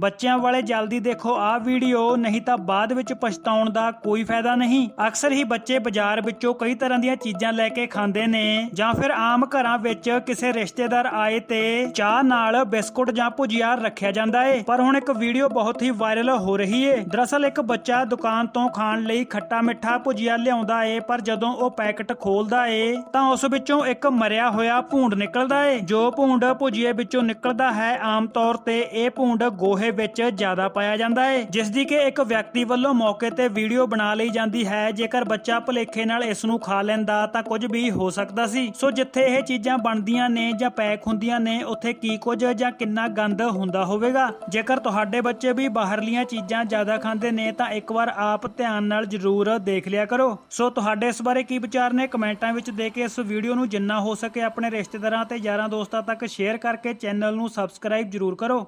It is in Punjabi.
ਬੱਚਿਆਂ ਵਾਲੇ ਜਲਦੀ ਦੇਖੋ ਆਹ ਵੀਡੀਓ, ਨਹੀਂ ਤਾਂ ਬਾਅਦ ਵਿੱਚ ਪਛਤਾਉਣ ਦਾ ਕੋਈ ਫਾਇਦਾ ਨਹੀਂ। ਅਕਸਰ ਹੀ ਬੱਚੇ ਬਾਜ਼ਾਰ ਵਿੱਚੋਂ ਕਈ ਤਰ੍ਹਾਂ ਦੀਆਂ ਚੀਜ਼ਾਂ ਲੈ ਕੇ ਖਾਂਦੇ ਨੇ ਜਾਂ ਫਿਰ ਆਮ ਘਰਾਂ ਵਿੱਚ ਕਿਸੇ ਰਿਸ਼ਤੇਦਾਰ ਆਏ ਤੇ ਚਾਹ ਨਾਲ ਬਿਸਕੁਟ ਜਾਂ ਭੁਜੀਆ ਰੱਖਿਆ ਜਾਂਦਾ ਏ। ਪਰ ਹੁਣ ਇੱਕ ਵੀਡੀਓ ਬਹੁਤ ਹੀ ਵਾਇਰਲ ਹੋ ਰਹੀ ਏ। ਦਰਅਸਲ ਇੱਕ ਬੱਚਾ ਦੁਕਾਨ ਤੋਂ ਖਾਣ ਲਈ ਖੱਟਾ ਮਿੱਠਾ ਭੁਜੀਆ ਲਿਆਉਂਦਾ ਏ, ਪਰ ਜਦੋਂ ਉਹ ਪੈਕਟ ਖੋਲਦਾ ਏ, ਤਾਂ ਉਸ ਵਿੱਚੋਂ ਇੱਕ ਮਰਿਆ ਹੋਇਆ ਭੂੰਡ ਨਿਕਲਦਾ ਏ। ਜੋ ਭੂੰਡ ਭੁਜੀਏ ਵਿੱਚੋਂ ਨਿਕਲਦਾ ਹੈ, ਆਮ ਤੌਰ ਤੇ ਇਹ ਭੂੰਡ ਗੋਹੇ ਵਿੱਚ ਜ਼ਿਆਦਾ ਪਾਇਆ ਜਾਂਦਾ ਹੈ ਜਿਸ ਦੀ ਕਿ ਇੱਕ ਵਿਅਕਤੀ ਵੱਲੋਂ ਮੌਕੇ ਤੇ ਵੀਡੀਓ ਬਣਾ ਲਈ ਜਾਂਦੀ ਹੈ। ਜੇਕਰ ਬੱਚਾ ਭੁਲੇਖੇ ਨਾਲ ਇਸ ਨੂੰ ਖਾ ਲੈਂਦਾ, ਤਾਂ ਕੁਝ ਵੀ ਹੋ ਸਕਦਾ ਸੀ। ਸੋ ਜਿੱਥੇ ਇਹ ਚੀਜ਼ਾਂ ਬਣਦੀਆਂ ਨੇ ਜਾਂ ਪੈਕ ਹੁੰਦੀਆਂ ਨੇ, ਉੱਥੇ ਕੀ ਕੁਝ ਜਾਂ ਕਿੰਨਾ ਗੰਦ ਹੁੰਦਾ ਹੋਵੇਗਾ? ਜੇਕਰ ਤੁਹਾਡੇ ਬੱਚੇ ਵੀ ਬਾਹਰਲੀਆਂ ਚੀਜ਼ਾਂ ਜ਼ਿਆਦਾ ਖਾਂਦੇ ਨੇ, ਤਾਂ ਇੱਕ ਵਾਰ ਆਪ ਧਿਆਨ ਨਾਲ ਜ਼ਰੂਰ ਦੇਖ ਲਿਆ ਕਰੋ। ਸੋ ਤੁਹਾਡੇ ਇਸ ਬਾਰੇ ਕੀ ਵਿਚਾਰ ਨੇ? ਕਮੈਂਟਾਂ ਵਿੱਚ ਦੇ ਕੇ ਇਸ ਵੀਡੀਓ ਨੂੰ ਜਿੰਨਾ ਹੋ ਸਕੇ ਆਪਣੇ ਰਿਸ਼ਤੇਦਾਰਾਂ ਤੇ ਯਾਰਾਂ ਦੋਸਤਾਂ ਤੱਕ ਸ਼ੇਅਰ ਕਰਕੇ ਚੈਨਲ ਨੂੰ ਸਬਸਕ੍ਰਾਈਬ ਜ਼ਰੂਰ ਕਰੋ।